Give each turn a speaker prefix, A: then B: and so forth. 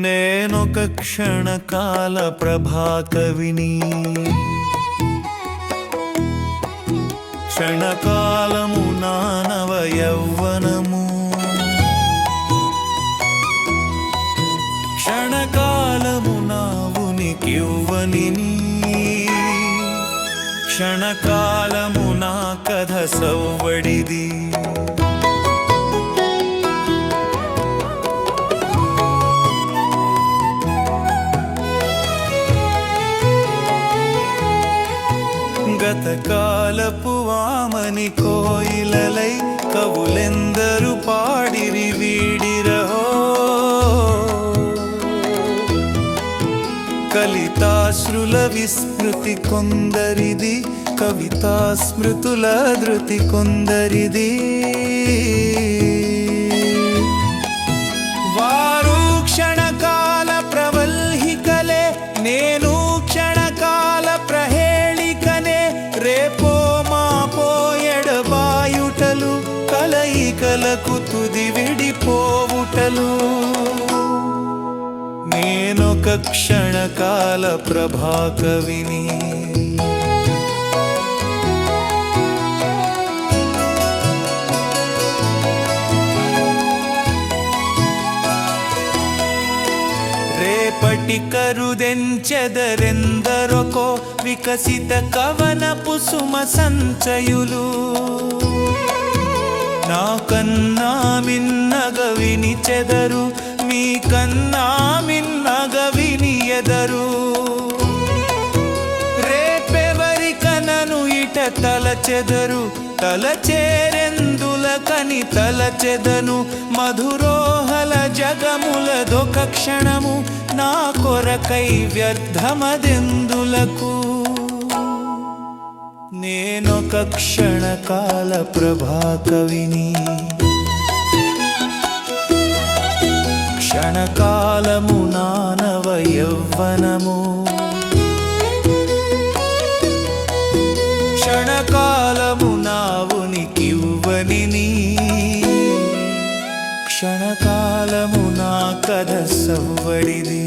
A: నేనొక క్షణకాల ప్రభాకవిని. క్షణకాలము నానవ యౌవనము క్షణకాలము నావునికివ్వని క్షణకాలము నా కథ సవ్వడిది. గతకాలపు వామని కోయిలలై కవులెందరు పాడిరి వీడిరహో. కలితాశ్రుల విస్మృతి కొందరిది కవితా స్మృతుల ధృతి కొందరిది. రేపో మాపో ఎడబాయుటలు కలయికలకు తుది విడిపోవుటలు. నేనొక క్షణకాల ప్రభాకవిని. కరుదెంచెదరెందరొకో వికసిత కవనపు సుమ సంచయులు. నా కన్నా మిన్నగ విని చెదరు మీ కన్నా మిన్నగ విని ఎదరు రేపెవరికనను ఇట తల చెదరు తలచేరెందుల కని తలచెదను మధురోహల జగములదొక క్షణము నా కొరకై వ్యర్థమదెందులకు? నేనొక క్షణకాల ప్రభాకవిని. క్షణకాలము నానవ యవ్వనము. క్షణకాలము నావునికివ్వని క్షణకాలము నా కథ సవ్వడిది.